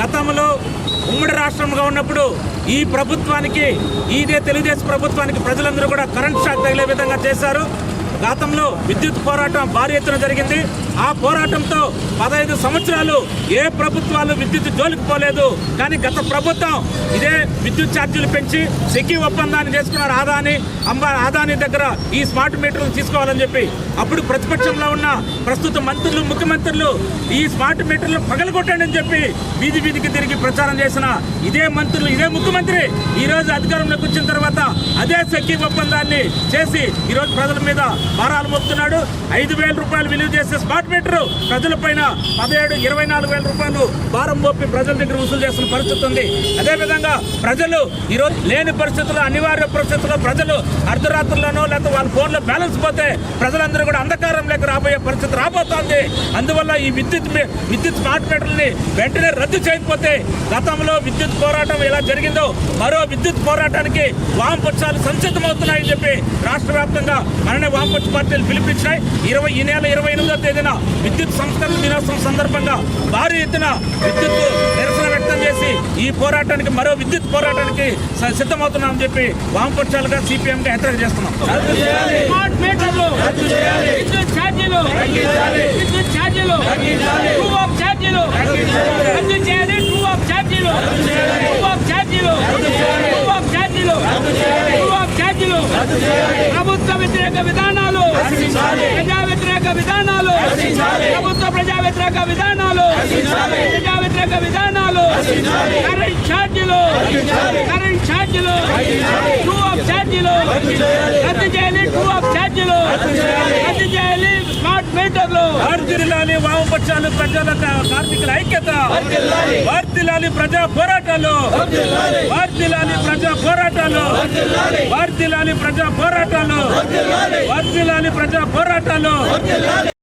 గతంలో ఉమ్మడి రాష్ట్రంగా ఉన్నప్పుడు ఈ ప్రభుత్వానికి ఇదే తెలుగుదేశం ప్రభుత్వానికి ప్రజలందరూ కూడా కరెంట్ షాక్ తగిలే విధంగా చేశారు. గతంలో విద్యుత్ పోరాటం భారీ ఎత్తున జరిగింది. ఆ పోరాటంతో పదహైదు సంవత్సరాలు ఏ ప్రభుత్వాలు విద్యుత్ జోలికి పోలేదు. కానీ గత ప్రభుత్వం ఇదే విద్యుత్ ఛార్జీలు పెంచి సెక్కి ఒప్పందాన్ని చేసుకున్నారు ఆదాని అంబా ఆదాని దగ్గర ఈ స్మార్ట్ మీటర్లు తీసుకోవాలని చెప్పి అప్పుడు ప్రతిపక్షంలో ఉన్న ప్రస్తుత మంత్రులు ముఖ్యమంత్రులు ఈ స్మార్ట్ మీటర్లు పగలగొట్టండి అని చెప్పి వీధి వీధికి తిరిగి ప్రచారం చేసిన ఇదే మంత్రులు ఇదే ముఖ్యమంత్రి ఈ రోజు అధికారంలోకి వచ్చిన తర్వాత అదే సఖీ ఒప్పందాన్ని చేసి ఈ రోజు ప్రజల మీద భారాలు మోపుతున్నాడు. ఐదు వేల రూపాయలు విలువ చేసే స్మార్ట్ మీటర్ ప్రజల పైన పదిహేడు ఇరవై నాలుగు వేల రూపాయలు భారం మోపి ప్రజల దగ్గర వసూలు చేస్తున్న పరిస్థితి ఉంది. అదేవిధంగా ప్రజలు ఈరోజు లేని పరిస్థితుల్లో అనివార్య పరిస్థితుల్లో ప్రజలు అర్ధరాత్రుల్లోనో లేకపోతే వాళ్ళ ఫోన్లో బ్యాలెన్స్ పోతే ప్రజలందరూ కూడా అంధకారం లేక రాబోయే పరిస్థితి రాబోతోంది. అందువల్ల ఈ విద్యుత్ విద్యుత్ స్మార్ట్ మీటర్ని వెంటనే రద్దు చేయకపోతే గతంలో విద్యుత్ పోరాటం ఎలా జరిగిందో మరో విద్యుత్ పోరాటానికి వామపక్షాలు సంసిద్ధమవుతున్నాయని చెప్పి రాష్ట్ర వ్యాప్తంగా మననే వామపక్ష పార్టీలు పిలిపించినాయి. ఇరవై ఈ నెల ఇరవై ఎనిమిదో తేదీన విద్యుత్ సంస్కరణ దినోత్సవం సందర్భంగా భారీ ఎత్తున విద్యుత్ నిరసన వ్యక్తం చేసి ఈ పోరాటానికి మరో విద్యుత్ పోరాటానికి సిద్ధమవుతున్నామని చెప్పి వామపక్షాలుగా సిపిఎంగా హెచ్చరిక చేస్తున్నాం స్మార్ట్ మీటర్లు విద్యుత్ ఛార్జీలు విద్యుత్ ఛార్జీలు టూ ఆఫ్ ఛార్జీలు రద్దు చేయాలి టూ ఆఫ్ ఛార్జీలు టూ ఆఫ్ ఛార్జీలు టూ ఆఫ్ ఛార్జీలు టూ ఆఫ్ ఛార్జీలు ప్రభుత్వ వ్యతిరేక విధానాలు ప్రజా వ్యతిరేక విధానాలు ప్రభుత్వ ప్రజా వ్యతిరేక విధానాలు ప్రజా వ్యతిరేక విధానాలు కరెంట్ ఛార్జీలు కరెంట్ ఛార్జీలు టూ ఆఫ్ ఛార్జీలు రద్దు చేయాలి. టూ ఆఫ్ ఛార్జీలు మీటర్లు వర్ధిల్లాలి వామపక్షాలు ప్రజల కార్మికుల ఐక్యత. వర్ధిల్లాలి ప్రజా పోరాటాలు. వర్ధిల్లాలి ప్రజా పోరాటాలు. వర్ధిల్లాలి ప్రజా పోరాటాలు. వర్ధిల్లాలి ప్రజా పోరాటాలు.